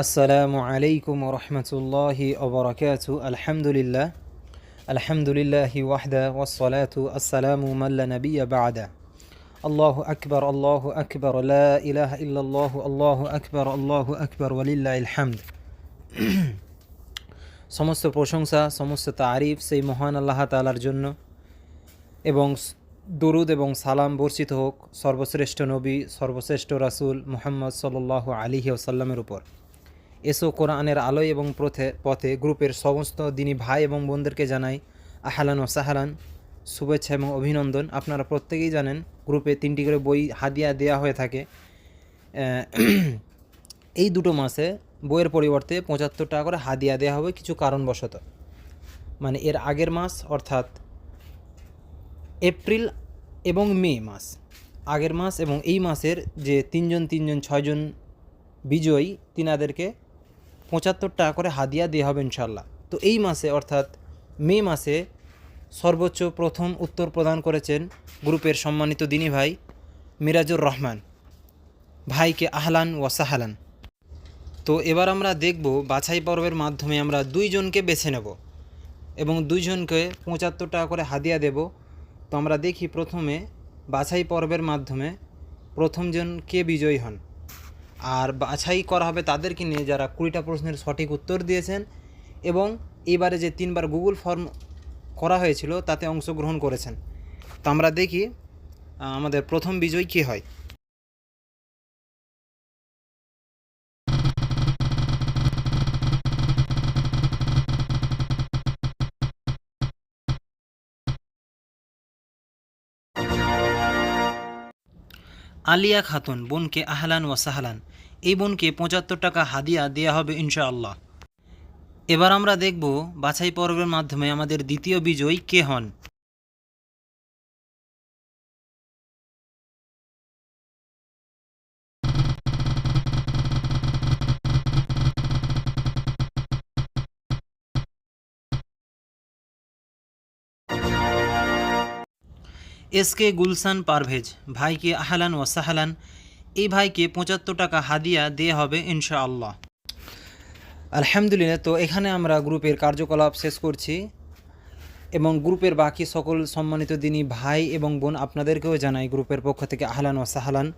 আসসালামু আলাইকুম রহমতুল্লাহি ওবরাকাত আলহামদুলিল্লাহ। আলহামদুলিল্লাহি ওয়াহদা ওয়াসসালাতু আসসালামু মাল্লা নবিয়া বাদা। আল্লাহ আকবর আল্লাহ আকবর ইলাহা ইল্লাল্লাহু, আল্লাহু আকবর আল্লাহু আকবর, ওয়ালিল্লাহিল হামদ। সমস্ত প্রশংসা, সমস্ত তারিফ সেই মহান আল্লাহ তাআলার জন্য। এবং দরুদ এবং সালাম বর্ষিত হোক সর্বশ্রেষ্ঠ নবী, সর্বশ্রেষ্ঠ রাসূল মুহাম্মদ সাল্লাল্লাহু আলিহি ওসাল্লামের উপর। এসো কোরআনের আলোয় এবং পথে পথে গ্রুপের সমস্ত দিনী ভাই এবং বোনদেরকে জানাই আহালান ও সাহালান, শুভেচ্ছা এবং অভিনন্দন। আপনারা প্রত্যেকেই জানেন, গ্রুপে তিনটি করে বই হাদিয়া দেওয়া হয়ে থাকে। এই দুটো মাসে বইয়ের পরিবর্তে পঁচাত্তর টাকা করে হাদিয়া দেওয়া হবে কিছু কারণবশত। মানে এর আগের মাস, অর্থাৎ এপ্রিল এবং মে মাস। আগের মাস এবং এই মাসের যে তিনজন তিনজন, ছয়জন বিজয়ী, তিনাদেরকে পঁচাত্তর টাকা করে হাদিয়া দেওয়া হবে ইনশাল্লাহ তো এই মাসে অর্থাৎ মে মাসে সর্বোচ্চ প্রথম উত্তর প্রদান করেছেন গ্রুপের সম্মানিত দিনী ভাই মিরাজুর রহমান। ভাইকে আহলান ও সাহালান। তো এবার আমরা দেখব বাছাই পর্বের মাধ্যমে আমরা দুইজনকে বেছে নেব এবং দুইজনকে পঁচাত্তর টাকা করে হাদিয়া দেব। তো আমরা দেখি প্রথমে বাছাই পর্বের মাধ্যমে প্রথমজন কে বিজয়ী হন? আর বাছাই করা হবে তাদেরকে নিয়ে যারা কুড়িটা প্রশ্নের সঠিক উত্তর দিয়েছেন এবং এবারে যে তিনবার গুগল ফর্ম করা হয়েছিল, তাতে অংশগ্রহণ করেছেন। তো আমরা দেখি আমাদের প্রথম বিজয় কী হয়? আলিয়া খাতুন, বোনকে আহলান ও সাহলান। এই বোনকে পঁচাত্তর টাকা হাদিয়া দেয়া হবে ইনশাআল্লাহ। এবার আমরা দেখব বাছাই পর্বের মাধ্যমে আমাদের দ্বিতীয় বিজয়ী কে হন। এস কে গুলশান পারভেজ, ভাইকে আহলান ও সাহালান, এই ভাইকে পঁচাত্তর টাকা হাদিয়া দেওয়া হবে ইনশাআল্লাহ। আলহামদুলিল্লাহ, তো এখানে আমরা গ্রুপের কার্যকলাপ শেষ করছি এবং গ্রুপের বাকি সকল সম্মানিত দিনী ভাই এবং বোন আপনাদেরকেও জানাই গ্রুপের পক্ষ থেকে আহলান ও সাহালান।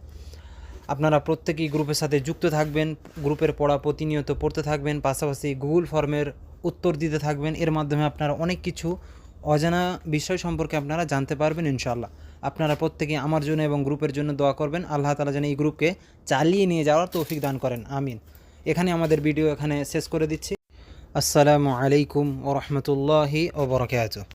আপনারা প্রত্যেকেই গ্রুপের সাথে যুক্ত থাকবেন, গ্রুপের পড়া প্রতিনিয়ত পড়তে থাকবেন, পাশাপাশি গুগল ফর্মের উত্তর দিতে থাকবেন, এর মাধ্যমে আপনারা অনেক কিছু অজানা বিষয় সম্পর্কে আপনারা জানতে পারবেন ইনশাল্লাহ আপনারা প্রত্যেকে আমার জন্য এবং গ্রুপের জন্য দোয়া করবেন। আল্লাহ তালা যেন এই গ্রুপকে চালিয়ে নিয়ে যাওয়ার তৌফিক দান করেন। আমিন। এখানে আমাদের ভিডিও এখানে শেষ করে দিচ্ছি। আসসালামু আলাইকুম ও রহমতুল্লাহি ও বরকাত